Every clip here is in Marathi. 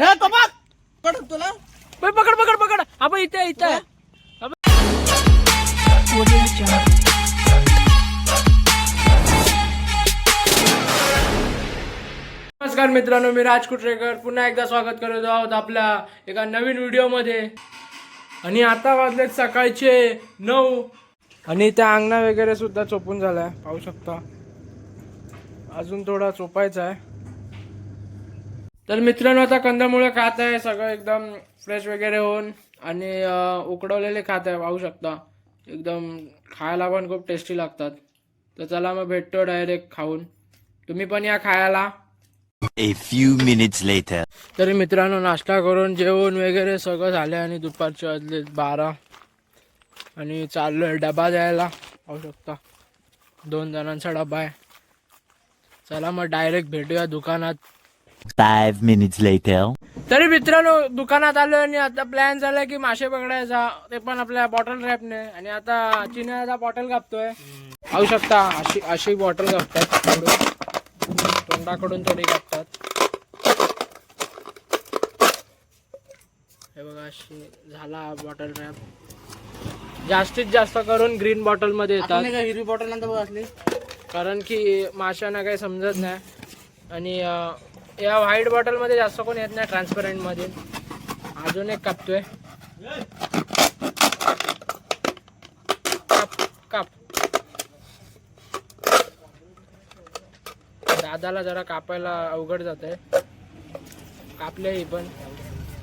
हे तो बघ पड तुला. बे, पकड पकड पकड. आपण इथे इथे. नमस्कार मित्रांनो मी राज कुटरेकर पुन्हा एकदा स्वागत करत आहोत आपल्या एका नवीन व्हिडिओमध्ये. आणि आता वाजलेत सकाळचे नऊ. आणि त्या अंगणा वगैरे सुद्धा चोपून झालाय. पाहू शकता. अजून थोडा चोपायचा आहे. तर मित्रांनो आता कंदमुळे खात आहे. सगळं एकदम फ्रेश वगैरे होऊन आणि उकडवलेले खात आहे पाहू शकता. एकदम खायला पण खूप टेस्टी लागतात. तर चला मग भेटतो डायरेक्ट खाऊन. तुम्ही पण या खायला. A few minutes later. तरी मित्रांनो नाश्ता करून जेवण वगैरे सगळं झालं आणि दुपारचे वाजले बारा. आणि चाललोय डबा द्यायला. पाहू शकता. दोन जणांचा डबा आहे. चला मग डायरेक्ट भेटूया दुकानात. Five minutes later. तरी मित्रांनो दुकानात आलो आणि आता प्लॅन झालाय की मासे पकडायचा. ते पण आपल्या बॉटल रॅपने आणि आता चिन्याचा बॉटल कापतोय. पाहू शकता अशी अशी बॉटल कापतात. तोंडाकडून थोडी कापतात. हे बघा अशी झाला बॉटल रॅप जास्तीत जास्त करून ग्रीन बॉटलमध्ये येतात. हिरवी बॉटल नंतर असली. कारण की माशांना काही समजत नाही. आणि या व्हाईट बॉटलमध्ये जास्त कोण येत नाही ट्रान्सपरंटमध्ये अजून एक कापतोय. काप काप. दादाला जरा कापायला अवघड जात आहे कापलेही पण.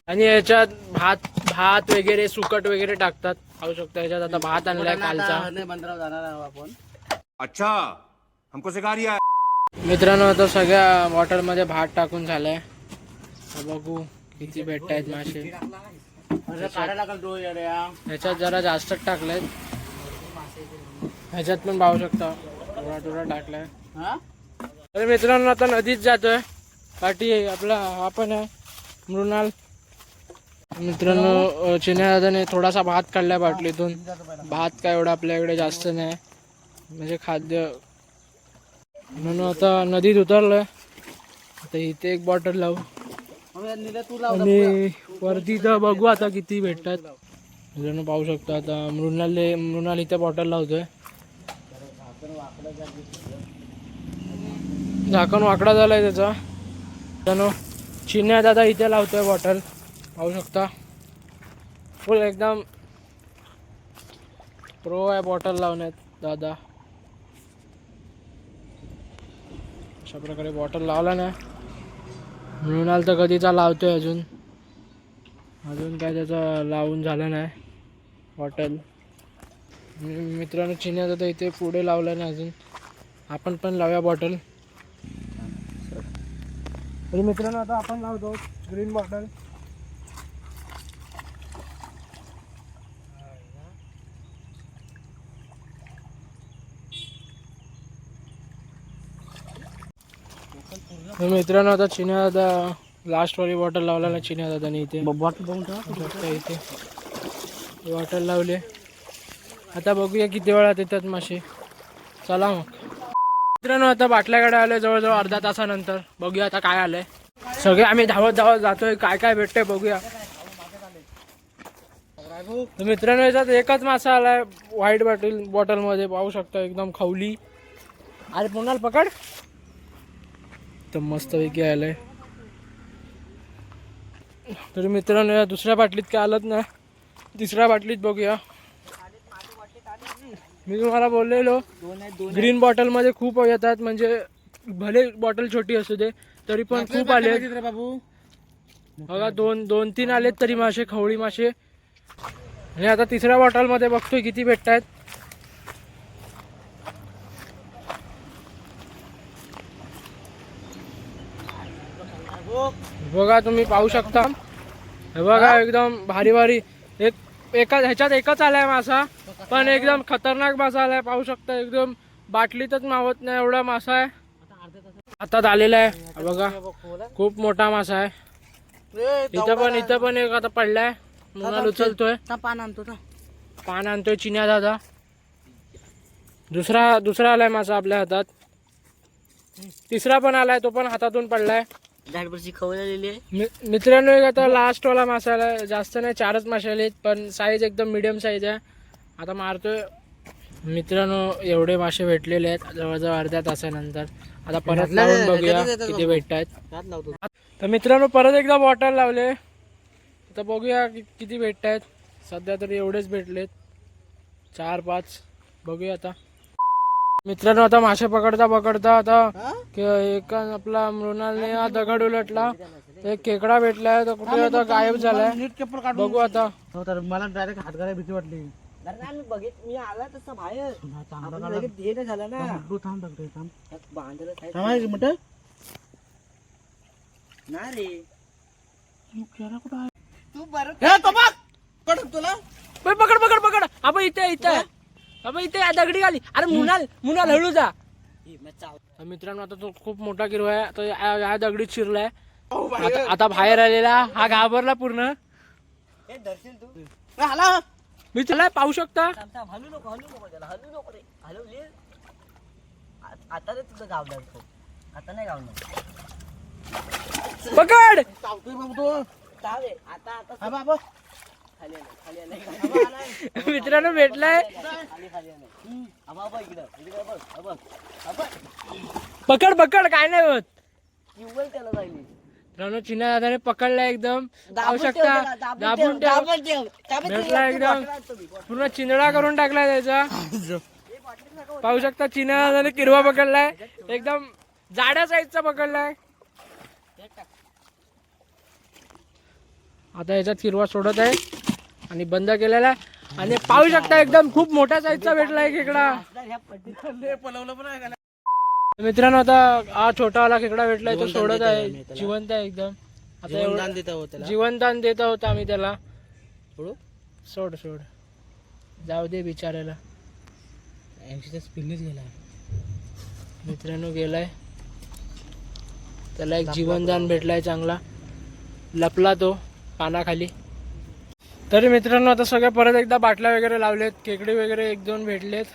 आणि याच्यात भात भात वगैरे सुकट वगैरे टाकतात. खाऊ शकता याच्यात. आता भात आणलाय कालचा. बंदरावर जाणार आहोत आपण. अच्छा हमको सिखा रिया है. मित्रांनो आता सगळ्या बॉटलमध्ये भात टाकून झालाय. बघू किती भेटत आहेत मासे तो ह्याच्यात जरा जास्तच टाकलेत. ह्याच्यात पण पाहू शकता. थोडा थोडा टाकलाय. अरे मित्रांनो आता नदीत जातोय. पाठी आपला हा पण आहे मृणाल. मित्रांनो चिन्या दादाने थोडासा भात काढलाय बाटलीतून. भात काय एवढा आपल्याकडे जास्त नाही. म्हणजे खाद्य म्हणून आता नदीत उतरलोय. आता इथे एक बॉटल लावू. आणि वरती तर बघू आता किती भेटतात. जण पाहू शकतो आता मृणाले मृणाल इथे बॉटल लावतोय. झाकण वाकडा झालाय त्याचा. मित्रांनो चिन्या दादा इथे लावतोय बॉटल पाहू शकता. फुल एकदम प्रो आहे बॉटल लावण्यात दादा. अशा प्रकारे बॉटल लावला ना. मृणाल तर कधीचा लावतोय अजून. अजून काय त्याचा लावून झालं नाही. बॉटल मित्रांनो चिन्याचा तर इथे पुढे लावलं नाही अजून. आपण पण लावूया बॉटल तरी मित्रांनो आता आपण लावतो ग्रीन बॉटल मित्रांनो आता चिन्या दादा लास्ट वाली बॉटल लावला ना चिन्या दादाने इथे. बॉटल बघून इथे. बॉटल लावले. आता बघूया किती वेळात येतात मासे. चला मग. मित्रांनो आता बाटल्याकडे आलोय जवळजवळ अर्धा तासानंतर. बघूया आता काय आलंय. सगळे आम्ही धावत धावत जातोय. काय काय भेटतंय बघूया. तर मित्रांनो याच्यात एकच मासा आलाय. व्हाईट बॉटल बॉटलमध्ये पाहू शकता एकदम खवली. अरे पुन्हा पकड. तर मस्तपैकी आलंय. तर मित्रांनो या दुसऱ्या बाटलीत काय आलंच ना तिसऱ्या बाटलीत बघूया. मी तुम्हाला बोललेलो ग्रीन बॉटलमध्ये खूप येतात म्हणजे भले बॉटल छोटी असू दे तरी पण खूप आले बाबू? बघा दोन दोन तीन आलेत तरी मासे खवळी मासे. आणि आता तिसऱ्या बॉटलमध्ये बघतोय किती भेटत आहेत बघा तुम्ही पाहू शकता. हे बघा एकदम भारी भारी. एक एका ह्याच्यात एकच आलाय मासा. पण एकदम खतरनाक मासा आलाय. पाहू शकता एकदम बाटलीतच मावत नाही एवढा मासा आहे. हातात आलेला आहे. बघा. खूप मोठा मासा आहे. इथं पण इथं पण एक आता पडलाय. मुलाला उचलतोय. पान आणतो ना पान आणतोय चिन्या दादा. दुसरा दुसरा आलाय मासा आपल्या हातात. तिसरा पण आलाय. तो पण हातातून पडलाय. झाडपरची खवळलेली आहे. मि- मित्रांनो एक आता लास्ट वाला मसाला जास्त नाही चारच मसाले आहेत पण साईज एकदम मिडियम साईज आहे. आता मारतोय. मित्रांनो एवढे मासे भेटलेले आहेत. जवळजवळ अर्ध्या तासानंतर. आता परत लावून बघूया किती भेटत आहेत लावतो. तर मित्रांनो परत एकदा बॉटल लावले. तर बघूया कि- किती भेटत आहेत सध्या तरी एवढेच भेटलेत. चार पाच. बघूया आता. मित्रांनो आता मासे पकडता पकडता आता के- एका आपला मृणालने हा दगड उलटला एक खेकडा भेटलाय तर कुठे आता गायब झालाय. नीट केपर काढून बघू आता. हो तर मला डायरेक्ट हात करायला भीती वाटली. बघित मी आला तसं बाहेर. आपण. लगेच हे नाही झालं ना. तू थांब दगडे, थांब. बांधलं काय थांब एक मिनिट. नाही रे. तू बरं हे तो तुला. बे, पकड पकड पकड. आपण इथे इथे. आपण इथे या दगडी खाली अरे मुनाल मुनाल हळू जा. तर मित्रांनो आता तो खूप मोठा किरवा आहे. तो या या दगडीत शिरलाय. आता आता बाहेर आलेला हा घाबरला पूर्ण. हे आला. मी त्याला पाहू शकता? थांब थांब हलू नको हलू नको त्याला हलू नको रे. हलवली आ- आता रे तुझं गावलं तो आता नाही गावलं पकड! चावतोय बाबा तो. चाव रे आता आता हा बाबा. मित्रांनो भेटलाय. पकड पकड काय नाही होत. मित्रांनो चिन्ह दादाने पकडलाय एकदम ठेव शकता दाबून. भेटला एकदम. पूर्ण चिंदडा करून टाकलाय त्याचा. पाहू शकता चिन्ह दादाने किरवा पकडलाय. एकदम जाड्या साईजचा पकडलाय. आता याच्यात किरवा सोडत आहे. आणि बंद केलेला आहे. आणि पाहू शकता एकदम खूप मोठ्या साईजचा खेकडा पण आहे का मित्रांनो आता हा छोटावाला खेकडा भेटलाय तो सोडत आहे. जिवंत आहे एकदम. आता एवढं दान देता त्याला. जीवनदान देत आहोत आम्ही त्याला. सोडू? सोड जाऊ दे बिचारायला गेला मित्रांनो गेलाय. त्याला एक जीवनदान भेटलाय चांगला. लपला तो पानाखाली. तरी मित्रांनो आता सगळ्या परत एकदा बाटल्या वगैरे लावलेत केकडी वगैरे एक दोन भेटलेत.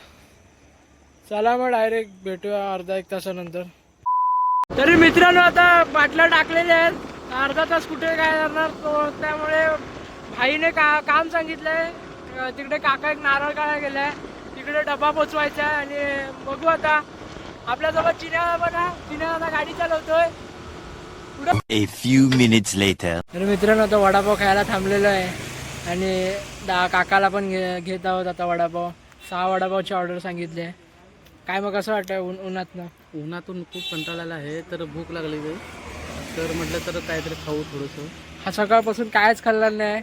चला मग डायरेक्ट भेटूया अर्धा एक तासानंतर. तरी मित्रांनो आता बाटल्या टाकलेल्या आहेत. अर्धा तास कुठे काय करणार तो त्यामुळे भाईने का काम सांगितलंय. तिकडे काका एक नारळ काढा गेलाय. तिकडे डबा पोचवायचा आहे आणि बघू आता. आपल्यासोबत चिन्या पण आहे चिन्या आता गाडी चालवतोय. A few minutes later. तर मित्रांनो आता वडापाव खायला थांबलेलो आहे. आणि दा काकाला पण घे घेत आहोत आता वडापाव. सहा वडापावची ऑर्डर सांगितली आहे. काय मग कसं वाटतं ऊन उन्हातनं? उन्हातून खूप कंटाळलेला आहे तर भूक लागली आहे. तर म्हटलं तर काहीतरी खाऊ थोडंसं. हा सकाळपासून कायच खाल्ला नाही.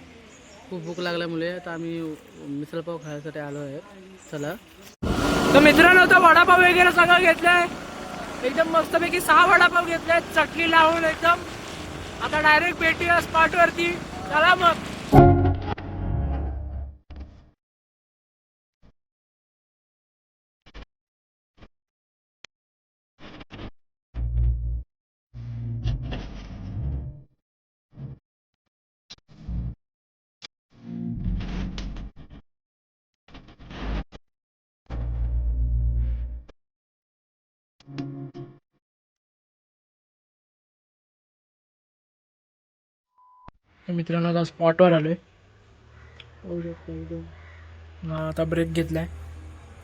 खूप भूक लागल्यामुळे आता आम्ही मिसळपाव खाण्यासाठी आलो आहे. चला. तर मित्रांनो आता वडापाव वगैरे सगळं घेतलंय. एकदम मस्तपैकी सहा वडापाव घेतले चटणी लावून एकदम. आता डायरेक्ट भेटूया स्पॉट वरती. चला मग. मित्रांनो आता स्पॉटवर आलोय. पाहू शकता एकदम. हा, आता ब्रेक घेतलाय.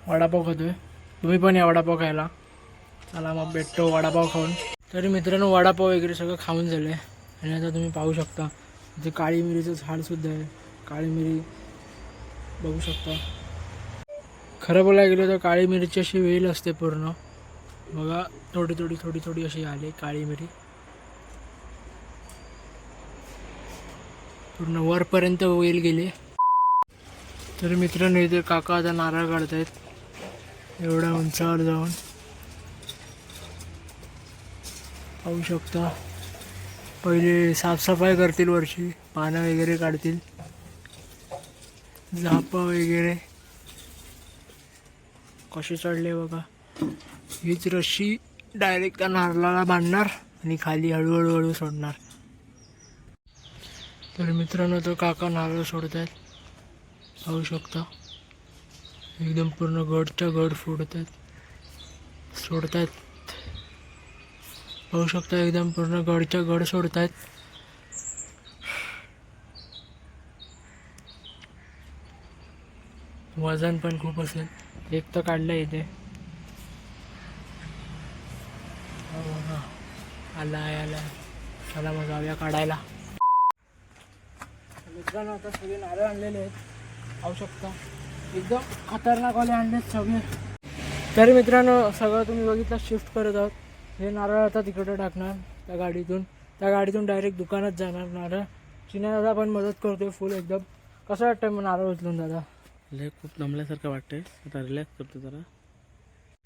वडापाव खातोय. तुम्ही पण या वडापाव खायला. चला मग भेटतो वडापाव खाऊन. तरी मित्रांनो वडापाव वगैरे सगळं खाऊन झालं आहे आणि आता तुम्ही पाहू शकता इथे काळी मिरीचं झाडसुद्धा आहे. काळी मिरी बघू शकता. खरं बोलायला गेलं तर काळी मिरीची अशी वेल असते पूर्ण. बघा थोडी थोडी थोडी थोडी अशी आली काळी मिरी. पूर्ण वरपर्यंत वेल गेले. तर मित्रांनो इथे काका आता नारळ काढतायत. एवढ्या उंचावर जाऊन. पाहू शकता. पहिले साफसफाई करतील वरची पानं वगैरे काढतील. झापं वगैरे. कशी चढले बघा. हीच रशी डायरेक्ट त्या नारळाला बांधणार आणि खाली हळूहळू हळू सोडणार. तर मित्रांनो तो काका नारळ सोडत आहेत पाहू शकता. एकदम पूर्ण गडच्या गड फोडत आहेत सोडत आहेत पाहू शकता एकदम पूर्ण गडच्या गड सोडत आहेत वजन पण खूप असेल. एक तर काढलं इथे. हो आला आलाय आलाय. चला मग जाऊया काढायला. मित्रांनो आता सगळे नारळ आणलेले आहेत. पाहू शकता. एकदम खतरनाकवाले आणलेत सगळे. तर मित्रांनो सगळं तुम्ही बघितलं शिफ्ट करत आहोत. हे नारळ आता तिकडे टाकणार त्या गाडीतून. त्या गाडीतून डायरेक्ट दुकानात जाणार नारळ. चिन्या दादा पण मदत करतोय फुल एकदम. कसं वाटतंय मग नारळ उचलून दादा? लय खूप दमल्यासारखं वाटतंय. आता रिलॅक्स करतो जरा.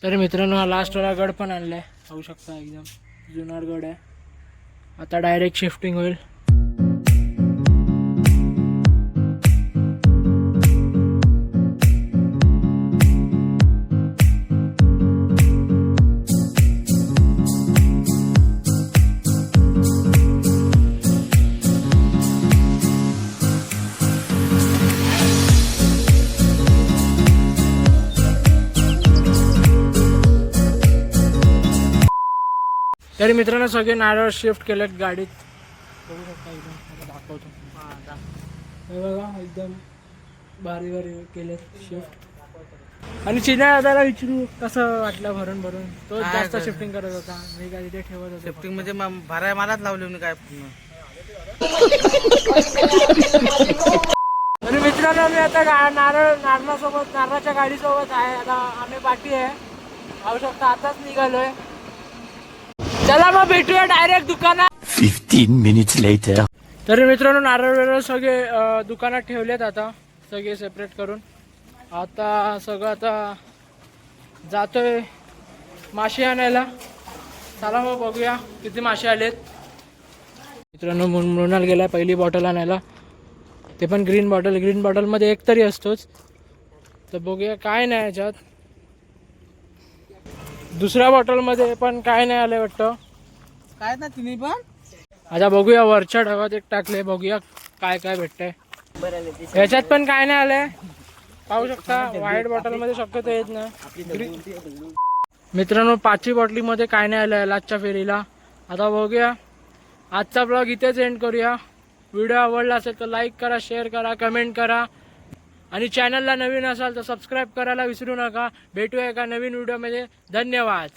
तर मित्रांनो हा लास्टवाला गड पण आणलाय. पाहू शकता एकदम. जुनार गड आहे. आता डायरेक्ट शिफ्टिंग होईल. तरी मित्रांनो सगळे नारळ शिफ्ट केलेत गाडीत. बघू शकता एकदम दाखवतो. हे बघा एकदम भारी भारी केलेत शिफ्ट आणि चिन्या दादाला विचारू कसं वाटलं भरून भरून? तो जास्त? शिफ्टिंग करत होता. मी काय तिथे ठेवत होतो शिफ्टिंग म्हणजे भराय मलाच लावली मी काय? पूर्ण आणि मित्रांनो मी आता नारळ नारळासोबत नारळाच्या गाडीसोबत आहे. आता आम्ही पाठी आहे. पाहू शकता आताच निघालोय. चला मग भेटूया डायरेक्ट दुकानात. 15 minutes later. तरी मित्रांनो नारळ वेरळ सगळे अ, दुकानात ठेवलेत आता. सगळे सेपरेट करून. आता सगळं आता जातोय मासे आणायला. चला मग बघूया किती मासे आलेत. मित्रांनो मृ- मृणाल गेलाय पहिली बॉटल आणायला. ते पण ग्रीन बॉटल ग्रीन बॉटलमध्ये एक तरी असतोच. तर बघूया काय नाही याच्यात. दुसऱ्या बॉटलमध्ये पण काय नाही आलं वाटतं. काय ना तुम्ही पण? आता बघूया वरच्या ढगात एक टाकले बघूया काय काय भेटतंय. बरं नाही ते याच्यात पण काय नाही आलंय. पाहू शकता व्हाईट बॉटलमध्ये शक्यतो येत नाही. मित्रांनो पाचवी बॉटलीमध्ये काय नाही आलंय लाचच्या फेरीला. आता बघूया. आजचा ब्लॉग इथेच एंड करूया. व्हिडिओ आवडला असेल तर लाईक करा शेअर करा कमेंट करा. आणि चॅनलला नवीन असाल तर सबस्क्राईब करायला विसरू नका. भेटूया एका नवीन व्हिडिओमध्ये धन्यवाद.